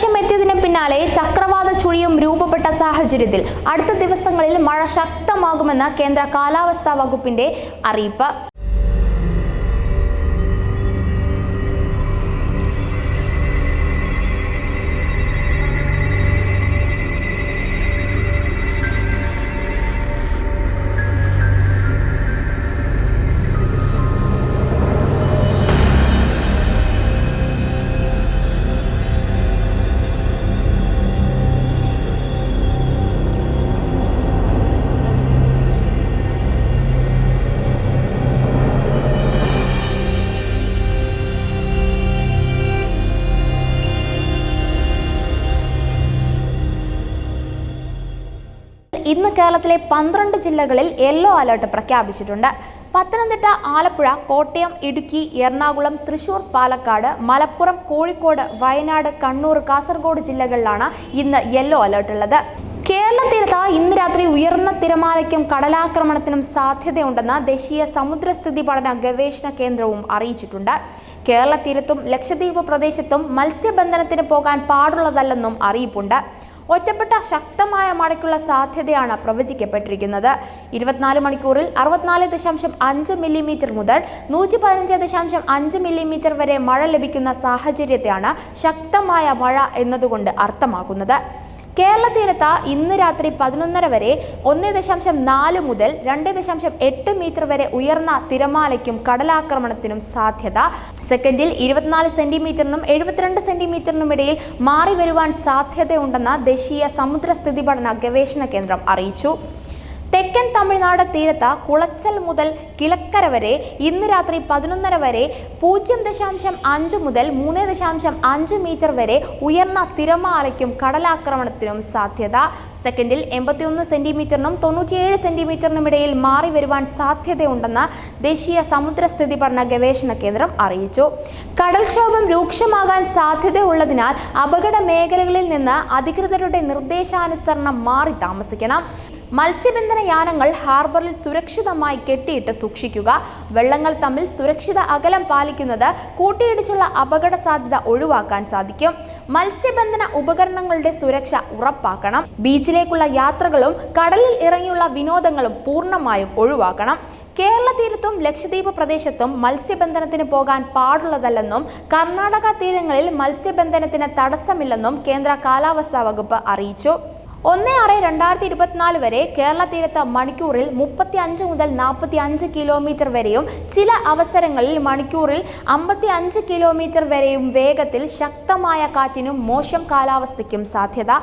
കാലവർഷം എത്തിയതിന് പിന്നാലെ ചക്രവാത ചുഴിയും രൂപപ്പെട്ട സാഹചര്യത്തിൽ അടുത്ത ദിവസങ്ങളിൽ മഴ ശക്തമാകുമെന്ന് കേന്ദ്ര കാലാവസ്ഥാ വകുപ്പിന്റെ അറിയിപ്പ്. ഇന്ന് കേരളത്തിലെ പന്ത്രണ്ട് ജില്ലകളിൽ യെല്ലോ അലർട്ട് പ്രഖ്യാപിച്ചിട്ടുണ്ട്. പത്തനംതിട്ട ആലപ്പുഴ കോട്ടയം ഇടുക്കി എറണാകുളം തൃശൂർ പാലക്കാട് മലപ്പുറം കോഴിക്കോട് വയനാട് കണ്ണൂർ കാസർഗോഡ് ജില്ലകളിലാണ് ഇന്ന് യെല്ലോ അലർട്ട് ഉള്ളത്. കേരള തീരത്ത് ഇന്ന് രാത്രി ഉയർന്ന തിരമാലയ്ക്കും കടലാക്രമണത്തിനും സാധ്യതയുണ്ടെന്ന് ദേശീയ സമുദ്രസ്ഥിതി പഠന ഗവേഷണ കേന്ദ്രവും അറിയിച്ചിട്ടുണ്ട്. കേരള തീരത്തും ലക്ഷദ്വീപ് പ്രദേശത്തും മത്സ്യബന്ധനത്തിന് പോകാൻ പാടുള്ളതല്ലെന്നും അറിയിപ്പുണ്ട്. ഒറ്റപ്പെട്ട ശക്തമായ മഴയ്ക്കുള്ള സാധ്യതയാണ് പ്രവചിക്കപ്പെട്ടിരിക്കുന്നത്. ഇരുപത്തിനാല് മണിക്കൂറിൽ അറുപത്തിനാല് ദശാംശം അഞ്ച് മില്ലിമീറ്റർ മുതൽ നൂറ്റി പതിനഞ്ച് ദശാംശം അഞ്ച് മില്ലിമീറ്റർ വരെ മഴ ലഭിക്കുന്ന സാഹചര്യത്തെയാണ് ശക്തമായ മഴ എന്നതുകൊണ്ട് അർത്ഥമാക്കുന്നത്. കേരള തീരത്ത് ഇന്ന് രാത്രി പതിനൊന്നര വരെ ഒന്ന് ദശാംശം നാല് മുതൽ രണ്ട് ദശാംശം എട്ട് മീറ്റർ വരെ ഉയർന്ന തിരമാലയ്ക്കും കടലാക്രമണത്തിനും സാധ്യത. സെക്കൻഡിൽ ഇരുപത്തിനാല് സെന്റിമീറ്ററിനും എഴുപത്തിരണ്ട് സെന്റിമീറ്ററിനും ഇടയിൽ മാറി വരുവാൻ സാധ്യതയുണ്ടെന്ന് ദേശീയ സമുദ്രസ്ഥിതി പഠന ഗവേഷണ കേന്ദ്രം അറിയിച്ചു. തെക്കൻ തമിഴ്നാട് തീരത്ത് കുളച്ചൽ മുതൽ കിളക്കര വരെ ഇന്ന് രാത്രി പതിനൊന്നര വരെ പൂജ്യം ദശാംശം അഞ്ച് മുതൽ മൂന്ന് ദശാംശം അഞ്ച് മീറ്റർ വരെ ഉയർന്ന തിരമാലയ്ക്കും കടലാക്രമണത്തിനും സാധ്യത. സെക്കൻഡിൽ എൺപത്തിയൊന്ന് സെന്റിമീറ്ററിനും തൊണ്ണൂറ്റിയേഴ് സെന്റിമീറ്ററിനും ഇടയിൽ മാറി വരുവാൻ സാധ്യതയുണ്ടെന്ന് ദേശീയ സമുദ്രസ്ഥിതി പഠന ഗവേഷണ കേന്ദ്രം അറിയിച്ചു. കടൽക്ഷോഭം രൂക്ഷമാകാൻ സാധ്യതയുള്ളതിനാൽ അപകട മേഖലകളിൽ നിന്ന് അധികൃതരുടെ നിർദ്ദേശാനുസരണം മാറി താമസിക്കണം. മത്സ്യബന്ധന യാനങ്ങൾ ഹാർബറിൽ സുരക്ഷിതമായി കെട്ടിയിട്ട് സൂക്ഷിക്കുക. വെള്ളങ്ങൾ തമ്മിൽ സുരക്ഷിത അകലം പാലിക്കുന്നത് കൂട്ടിയിടിച്ചുള്ള അപകട സാധ്യത ഒഴിവാക്കാൻ സാധിക്കും. മത്സ്യബന്ധന ഉപകരണങ്ങളുടെ സുരക്ഷ ഉറപ്പാക്കണം. ബീച്ചിലേക്കുള്ള യാത്രകളും കടലിൽ ഇറങ്ങിയുള്ള വിനോദങ്ങളും പൂർണമായും ഒഴിവാക്കണം. കേരള തീരത്തും ലക്ഷദ്വീപ് പ്രദേശത്തും മത്സ്യബന്ധനത്തിന് പോകാൻ പാടുള്ളതല്ലെന്നും കർണാടക തീരങ്ങളിൽ മത്സ്യബന്ധനത്തിന് തടസ്സമില്ലെന്നും കേന്ദ്ര കാലാവസ്ഥാ വകുപ്പ് അറിയിച്ചു. ഒന്ന് ആറ് രണ്ടായിരത്തി ഇരുപത്തിനാല് വരെ കേരള തീരത്ത് മണിക്കൂറിൽ മുപ്പത്തി അഞ്ച് മുതൽ നാൽപ്പത്തി അഞ്ച് കിലോമീറ്റർ വരെയും ചില അവസരങ്ങളിൽ മണിക്കൂറിൽ അമ്പത്തി അഞ്ച് കിലോമീറ്റർ വരെയും വേഗത്തിൽ ശക്തമായ കാറ്റിനും മോശം കാലാവസ്ഥയ്ക്കും സാധ്യത.